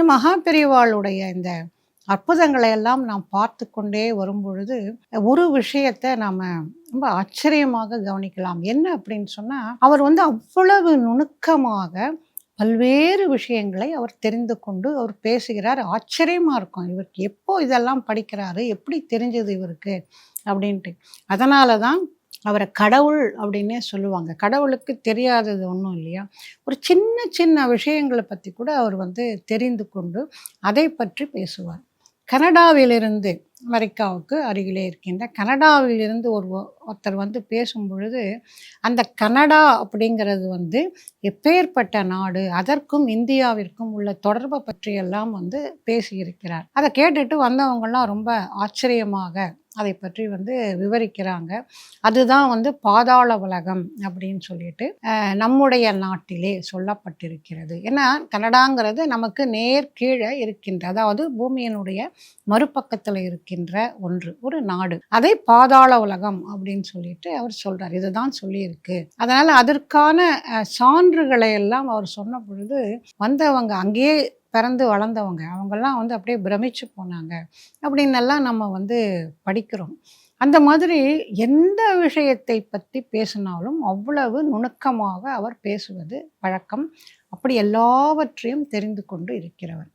இந்த மகா பெரியவாளுடைய இந்த அற்புதங்களை எல்லாம் நாம் பார்த்து கொண்டே வரும்பொழுது ஒரு விஷயத்தை நாம் ரொம்ப ஆச்சரியமாக கவனிக்கலாம். என்ன அப்படின்னு சொன்னால் அவர் வந்து அவ்வளவு நுணுக்கமாக பல்வேறு விஷயங்களை அவர் தெரிந்து கொண்டு அவர் பேசுகிறார். ஆச்சரியமாக இருக்கும். இவருக்கு எப்போ இதெல்லாம் படிக்கிறாரு? எப்படி தெரிஞ்சது இவருக்கு? அப்படின்ட்டு. அதனால தான் அவரை கடவுள் அப்படின்னே சொல்லுவாங்க. கடவுளுக்கு தெரியாதது ஒன்றும் இல்லையா? ஒரு சின்ன சின்ன விஷயங்களை பற்றி கூட அவர் வந்து தெரிந்து கொண்டு அதை பற்றி பேசுவார். கனடாவிலிருந்து அமெரிக்காவுக்கு அருகிலே இருக்கின்ற கனடாவிலிருந்து ஒரு ஒருத்தர் வந்து பேசும் பொழுது அந்த கனடா அப்படிங்கிறது வந்து எப்பேற்பட்ட நாடு அதற்கும் இந்தியாவிற்கும் உள்ள தொடர்பை பற்றியெல்லாம் வந்து பேசியிருக்கிறார். அதை கேட்டுட்டு வந்தவங்கெல்லாம் ரொம்ப ஆச்சரியமாக அதை பற்றி வந்து விவரிக்கிறாங்க. அதுதான் வந்து பாதாள உலகம் அப்படின்னு சொல்லிட்டு நம்முடைய நாட்டிலே சொல்லப்பட்டிருக்கிறது. ஏன்னா கனடாங்கிறது நமக்கு நேர் கீழே இருக்கின்ற அதாவது பூமியினுடைய மறுபக்கத்தில் இருக்கின்ற ஒன்று ஒரு நாடு. அதை பாதாள உலகம் அப்படின்னு சொல்லிட்டு அவர் சொல்றார். இதுதான் சொல்லியிருக்கு. அதனால அதற்கான சான்றுகளை எல்லாம் அவர் சொன்ன பொழுது வந்தவங்க அங்கேயே பிறந்து வளர்ந்தவங்க அவங்கெல்லாம் வந்து அப்படியே பிரமிச்சு போனாங்க. அப்படின்னெல்லாம் நம்ம வந்து படிக்கிறோம். அந்த மாதிரி எந்த விஷயத்தை பற்றி பேசினாலும் அவ்வளவு நுணுக்கமாக அவர் பேசுவது பழக்கம். அப்படி எல்லாவற்றையும் தெரிந்து கொண்டு இருக்கிறவர்.